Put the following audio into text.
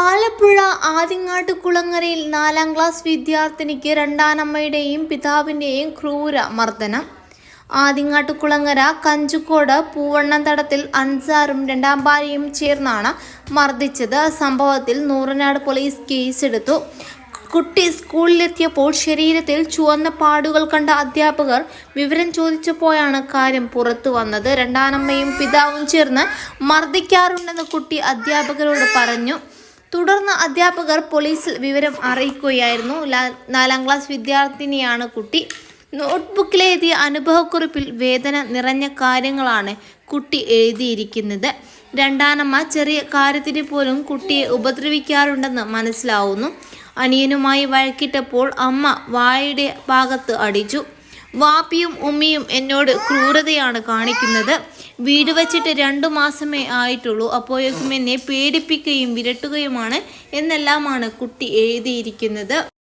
ആലപ്പുഴ ആദിങ്ങാട്ടുകുളങ്ങരയിൽ നാലാം ക്ലാസ് വിദ്യാർത്ഥിനിക്ക് രണ്ടാനമ്മയുടെയും പിതാവിന്റെയും ക്രൂര മർദ്ദനം ആദിങ്ങാട്ടുകുളങ്ങര കഞ്ചുക്കോട് പൂവണ്ണന്തടത്തിൽ അൻസാറും രണ്ടാം ഭാര്യയും ചേർന്നാണ് മർദ്ദിച്ചത്. സംഭവത്തിൽ നൂറനാട് പോലീസ് കേസെടുത്തു. കുട്ടി സ്കൂളിലെത്തിയപ്പോൾ ശരീരത്തിൽ ചുവന്ന പാടുകൾ കണ്ട അധ്യാപകർ വിവരം ചോദിച്ചപ്പോഴാണ് കാര്യം പുറത്തു വന്നത്. രണ്ടാനമ്മയും പിതാവും ചേർന്ന് മർദ്ദിക്കാറുണ്ടെന്ന് കുട്ടി അധ്യാപകരോട് പറഞ്ഞു. തുടർന്ന് അധ്യാപകർ പോലീസിൽ വിവരം അറിയിക്കുകയായിരുന്നു. നാലാം ക്ലാസ് വിദ്യാർത്ഥിനിയാണ് കുട്ടി. നോട്ട്ബുക്കിൽ എഴുതിയ അനുഭവക്കുറിപ്പിൽ വേദന നിറഞ്ഞ കാര്യങ്ങളാണ് കുട്ടി എഴുതിയിരിക്കുന്നത്. രണ്ടാനമ്മ ചെറിയ കാര്യത്തിന് പോലും കുട്ടിയെ ഉപദ്രവിക്കാറുണ്ടെന്ന് മനസ്സിലാവുന്നു. അനിയനുമായി വഴക്കിട്ടപ്പോൾ അമ്മ വായുടെ ഭാഗത്ത് അടിച്ചു. വാപ്പിയും ഉമ്മിയും എന്നോട് ക്രൂരതയാണ് കാണിക്കുന്നത്. വീട് വച്ചിട്ട് രണ്ടു മാസമേ ആയിട്ടുള്ളൂ. അപ്പോഴേക്കും എന്നെ പേടിപ്പിക്കുകയും വിരട്ടുകയുമാണ് എന്നെല്ലാമാണ് കുട്ടി എഴുതിയിരിക്കുന്നത്.